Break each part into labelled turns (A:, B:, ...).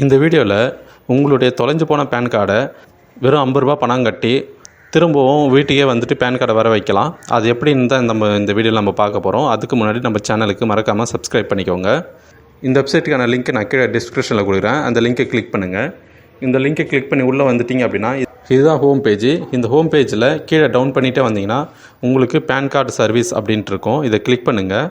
A: இந்த வீடியோவில் உங்களுடைய தொலைஞ்சு போன பேன் கார்டை வெறும் ஐம்பது ரூபா பணம் கட்டி திரும்பவும் வீட்டுக்கே வந்துட்டு பேன் கார்டை வர வைக்கலாம். அது எப்படின்னு தான் நம்ம இந்த வீடியோவில் நம்ம பார்க்க போகிறோம் அதுக்கு முன்னாடி நம்ம சேனலுக்கு மறக்காமல் சப்ஸ்கிரைப் பண்ணிக்கோங்க. இந்த வெப்சைட்டுக்கான லிங்க்கை நான் கீழே டிஸ்கிரிப்ஷனில் கொடுக்குறேன். அந்த லிங்கை கிளிக் பண்ணுங்கள் இந்த லிங்கை கிளிக் பண்ணி உள்ளே வந்துட்டீங்க அப்படின்னா இதுதான் ஹோம் பேஜ் இந்த ஹோம் பேஜில் கீழே டவுன் பண்ணிகிட்டே வந்தீங்கன்னா உங்களுக்கு பேன் கார்டு சர்வீஸ் அப்படின்ட்டு இருக்கும். இதை கிளிக் பண்ணுங்கள்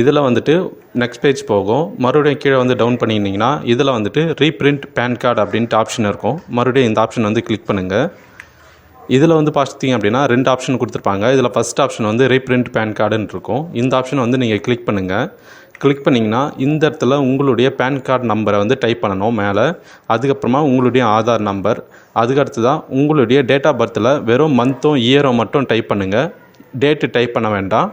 A: இதில் வந்துட்டு நெக்ஸ்ட் பேஜ் போகும். மறுபடியும் கீழே வந்து டவுன் பண்ணியிருந்தீங்கன்னா இதில் வந்துட்டு ரீப்ரிண்ட் பேன் கார்டு அப்படின்ட்டு ஆப்ஷன் இருக்கும். மறுபடியும் இந்த ஆப்ஷன் வந்து கிளிக் பண்ணுங்கள் இதில் வந்து பார்த்தீங்க அப்படின்னா ரெண்டு ஆப்ஷன் கொடுத்துருப்பாங்க. இதில் ஃபஸ்ட் ஆப்ஷன் வந்து ரீப்ரிண்ட் பேன் கார்டுன்னு இருக்கும். இந்த ஆப்ஷனை வந்து நீங்கள் கிளிக் பண்ணுங்கள் கிளிக் பண்ணிங்கன்னா இந்த இடத்துல உங்களுடைய பேன் கார்டு நம்பரை வந்து டைப் பண்ணணும் மேலே. அதுக்கப்புறமா உங்களுடைய ஆதார் நம்பர் அதுக்கடுத்து தான் உங்களுடைய டேட் ஆஃப் பர்த்தில் வெறும் மந்த்தும் இயரும் மட்டும் டைப் பண்ணுங்கள் டேட்டு டைப் பண்ண வேண்டாம்.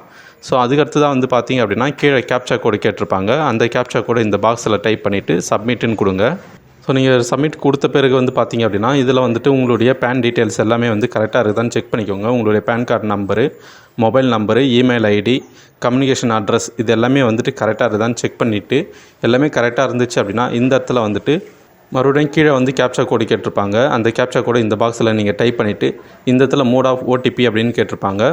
A: ஸோ அதுக்கடுத்து தான் வந்து பார்த்தீங்க அப்படின்னா கீழே கேப்சா கோடு கேட்டிருப்பாங்க. அந்த கேப்சா கோடு இந்த பாக்ஸில் டைப் பண்ணிவிட்டு சப்மிட்டுன்னு கொடுங்க. ஸோ நீங்கள் சப்மிட் கொடுத்த பிறகு வந்து பார்த்தீங்க அப்படின்னா இதில் வந்துட்டு உங்களுடைய பேன் டீட்டெயில்ஸ் எல்லாமே வந்து கரெக்டாக இருக்குதான்னு செக் பண்ணிக்கோங்க. உங்களுடைய PAN card number mobile number email ID communication address இது எல்லாமே வந்துட்டு கரெக்டாக இருக்குதான்னு செக் பண்ணிவிட்டு எல்லாமே கரெக்டாக இருந்துச்சு அப்படின்னா இந்த இடத்துல வந்துட்டு மறுபடியும் கீழே வந்து கேப்சா கோடு கேட்டிருப்பாங்க. அந்த கேப்சா கோடு இந்த பாக்ஸில் நீங்கள் டைப் பண்ணிவிட்டு இந்த இடத்துல மோட் ஆஃப் ஓடிபி அப்படின்னு கேட்டிருப்பாங்க.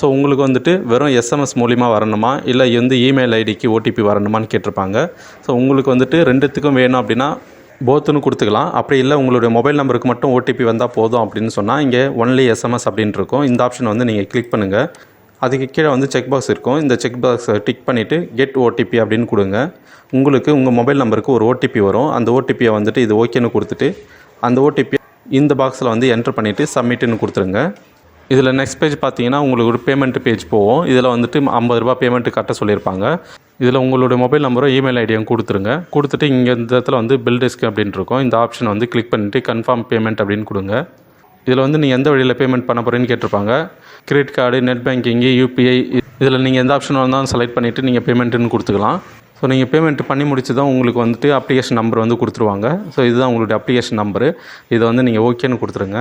A: ஸோ உங்களுக்கு வந்துட்டு வெறும் எஸ்எம்எஸ் மூலிமா வரணுமா? இல்லை வந்து இமெயில் ஐடிக்கு ஓடிபி வரணுமான்னு கேட்டிருப்பாங்க. ஸோ உங்களுக்கு வந்துட்டு ரெண்டுத்துக்கும் வேணும் அப்படின்னா போத்துன்னு கொடுத்துக்கலாம். அப்படி இல்லை உங்களுடைய மொபைல் நம்பருக்கு மட்டும் ஓடிபி வந்தால் போதும் அப்படின்னு சொன்னால் இங்கே ஒன்லி எஸ்எம்எஸ் அப்படின்னு இருக்கும். இந்த ஆப்ஷன் வந்து நீங்கள் கிளிக் பண்ணுங்கள் அதுக்கு கீழே வந்து செக் பாக்ஸ் இருக்கும். இந்த செக் பாக்ஸை டிக் பண்ணிவிட்டு கெட் ஓடிபி அப்படின்னு கொடுங்க. உங்களுக்கு உங்கள் மொபைல் நம்பருக்கு ஒரு ஓடிபி வரும். அந்த ஓடிபியை வந்துட்டு இது ஓகேன்னு கொடுத்துட்டு அந்த ஓடிபி இந்த பாக்ஸில் வந்து என்டர் பண்ணிவிட்டு சப்மிட்டுன்னு கொடுத்துருங்க. இதில் நெக்ஸ்ட் பேஜ் பார்த்தீங்கன்னா உங்களுக்கு ஒரு பேமெண்ட் பேஜ் போகும். இதில் வந்துட்டு ஐம்பது ரூபா பேமெண்ட்டு கட்ட சொல்லியிருப்பாங்க. இதில் உங்களுடைய மொபைல் நம்பரும் இமெயில் ஐடியும் கொடுத்துருங்க. கொடுத்துட்டு இங்கே இந்த இடத்துல வந்து பில் டெஸ்க் அப்படின்ட்டு இருக்கும். இந்த ஆப்ஷன் வந்து கிளிக் பண்ணிவிட்டு கன்ஃபார்ம் பேமெண்ட் அப்படின்னு கொடுங்க. இதில் வந்து நீங்கள் எந்த வழியில் பேமெண்ட் பண்ண போகிறேன்னு கேட்டிருப்பாங்க. Credit card net banking UPI இதில் நீங்கள் எந்த ஆப்ஷன் வந்தாலும் செலக்ட் பண்ணிவிட்டு நீங்கள் பேமெண்ட்டுன்னு கொடுத்துக்கலாம். ஸோ நீங்கள் பேமெண்ட் பண்ணி முடிச்சு தான் உங்களுக்கு வந்துட்டு அப்ளிகேஷன் நம்பர் வந்து கொடுத்துருவாங்க. ஸோ இதுதான் உங்களுடைய அப்ளிகேஷன் நம்பரு இதை வந்து நீங்கள் ஓகேன்னு கொடுத்துருங்க.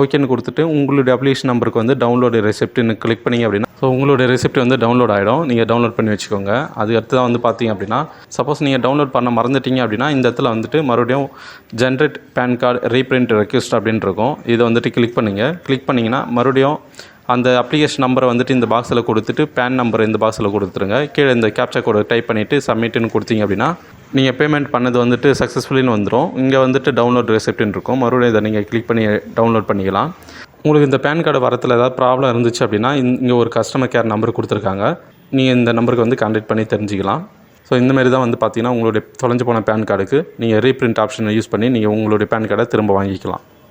A: ஓகேன்னு கொடுத்துட்டு உங்களுடைய அப்ளிகேஷன் நம்பருக்கு வந்து டவுன்லோடு ரெசிப்ட்னு கிளிக் பண்ணிங்க அப்படின்னா ஸோ உங்களுடைய ரெசிப்ட் வந்து டவுன்லோட் ஆகிடும் நீங்கள் டவுன்லோட் பண்ணி வச்சுக்கோங்க. அது அடுத்து தான் வந்து பார்த்தீங்க அப்படின்னா சப்போஸ் நீங்கள் டவுன்லோட் பண்ண மறந்துட்டீங்க அப்படின்னா இந்த இடத்துல வந்துட்டு மறுபடியும் generate PAN card reprint request அப்படின்னு இருக்கும். இதை வந்துட்டு கிளிக் பண்ணுங்கள் கிளிக் பண்ணிங்கன்னா மறுபடியும் அந்த அப்ளிகேஷன் நம்பரை வந்துட்டு இந்த பாக்ஸில் கொடுத்துட்டு பேன் நம்பர் இந்த பாக்ஸில் கொடுத்துருங்க. கீழே இந்த கேப்சா கோடை டைப் பண்ணிவிட்டு சப்மிட்டுன்னு கொடுத்தீங்க அப்படின்னா நீங்கள் பேமெண்ட் பண்ணது வந்துட்டு சக்ஸஸ்ஃபுல்லின்னு வந்துடும் இங்கே வந்துட்டு டவுன்லோட் ரெசிப்ட்னு இருக்கும். மறுபடியும் இதை நீங்கள் கிளிக் பண்ணி டவுன்லோட் பண்ணிக்கலாம். உங்களுக்கு இந்த பேன் கார்டு வரத்தில் ஏதாவது ப்ராப்ளம் இருந்துச்சு அப்படின்னா இங்கே ஒரு கஸ்டமர் கேர் நம்பர் கொடுத்துருக்காங்க. நீங்கள் இந்த நம்பருக்கு வந்து கான்டாக்ட் பண்ணி தெரிஞ்சுக்கலாம். ஸோ இந்த மாதிரி தான் வந்து பார்த்தீங்கன்னா உங்களுடைய தொலைஞ்சு போன பேன் கார்டுக்கு நீங்கள் ரீப்ரிண்ட் ஆப்ஷனை யூஸ் பண்ணி நீங்கள் உங்களுடைய பேன் கார்டை திரும்ப வாங்கிக்கலாம்.